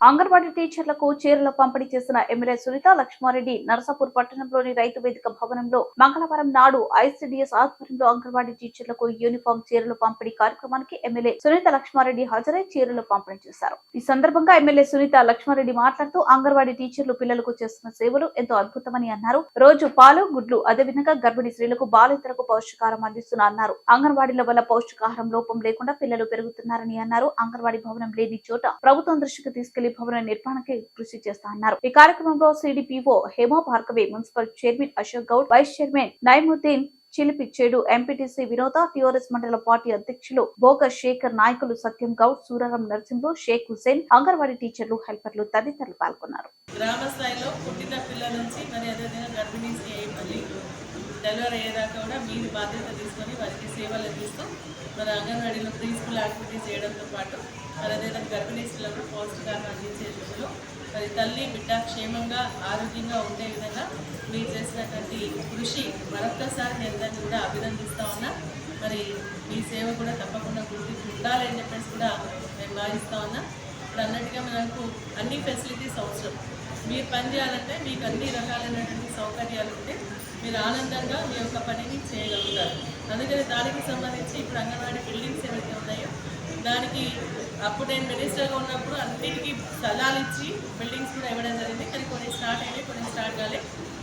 అంగన్వాడీ టీచర్లకు చీరలు పంపిణీ చేసిన ఎమ్మెల్యే సునీత లక్ష్మారెడ్డి నరసాపూర్ పట్టణంలోని రైతు వేదిక భవనంలో మంగళవారం నాడు ఐసీడీఎస్ ఆధ్వర్యంలో అంగన్వాడీ టీచర్లకు యూనిఫామ్ చీరలు పంపిణీ కార్యక్రమానికి ఎమ్మెల్యే సునీత లక్ష్మారెడ్డి హాజరై చీరలు పంపిణీ చేశారు. ఈ సందర్భంగా ఎమ్మెల్యే సునీత లక్ష్మారెడ్డి మాట్లాడుతూ అంగన్వాడీ టీచర్లు పిల్లలకు చేస్తున్న సేవలు ఎంతో అద్భుతమని అన్నారు. రోజు పాలు గుడ్లు అదేవిధంగా గర్భిణీ స్త్రీలకు బాలింతలకు పౌష్టికారం అందిస్తున్నా అన్నారు. అంగన్వాడీల వల్ల పౌష్టికాహారం లోపం లేకుండా పిల్లలు పెరుగుతున్నారని అన్నారు. అంగన్వాడీ భవనం లేని చోట ప్రభుత్వం దృష్టికి తీసుకెళ్ళి భవన నిర్మాణానికి కృషి చేస్తా అన్నారు. ఈ కార్యక్రమంలో CDPO Hema Bhargavi municipal chairman Ashok Goud vice chairman Naimuddin Chilipichedu MPTC Vinoda TRS మండల పార్టీ అధ్యక్షులు బోగ శేఖర్ నాయకులు సత్యం గౌడ్ సూరారం నరసింహు షేక్ హుసేన్ అంగన్వాడీ టీచర్లు హెల్పర్లు తదితరులు పాల్గొన్నారు. గ్రామ స్థాయిలో పుట్టిన పిల్లల నుంచి మరి అదేవిధంగా గర్భిణీ డెలివరీ అయ్యేదాకా కూడా మీరు బాధ్యత తీసుకొని వారి మరి మన అంగన్వాడీలో ప్రీ స్కూల్ యాక్టివిటీస్ చేయడంతో పాటు మరి అదేవిధంగా గర్భిణీ స్త్రీలకు పౌష్టికాహారం అందించే దిశలో మరి తల్లి బిడ్డ క్షేమంగా ఆరోగ్యంగా ఉండే విధంగా మీరు చేసినటువంటి కృషి మరొక్కసారి నేను కూడా అభినందిస్తా ఉన్నా. మరి మీ సేవ కూడా తప్పకుండా గుర్తింపు ఉండాలి అని చెప్పేసి కూడా మేము భావిస్తూ ఉన్నా. ఇప్పుడు అన్నట్టుగా మనకు అన్ని ఫెసిలిటీస్ అవసరం. మీరు పని చేయాలంటే మీకు అన్ని రకాలైనటువంటి సౌకర్యాలు ఉంటే మీరు ఆనందంగా మీ యొక్క పనిని చేయగలుగుతారు. అందుకని దానికి సంబంధించి ఇప్పుడు అంగన్వాడీ బిల్డింగ్స్ ఏవైతే ఉన్నాయో దానికి అప్పుడు నేను మినిస్టర్గా ఉన్నప్పుడు అన్నిటికీ స్థలాలు ఇచ్చి బిల్డింగ్స్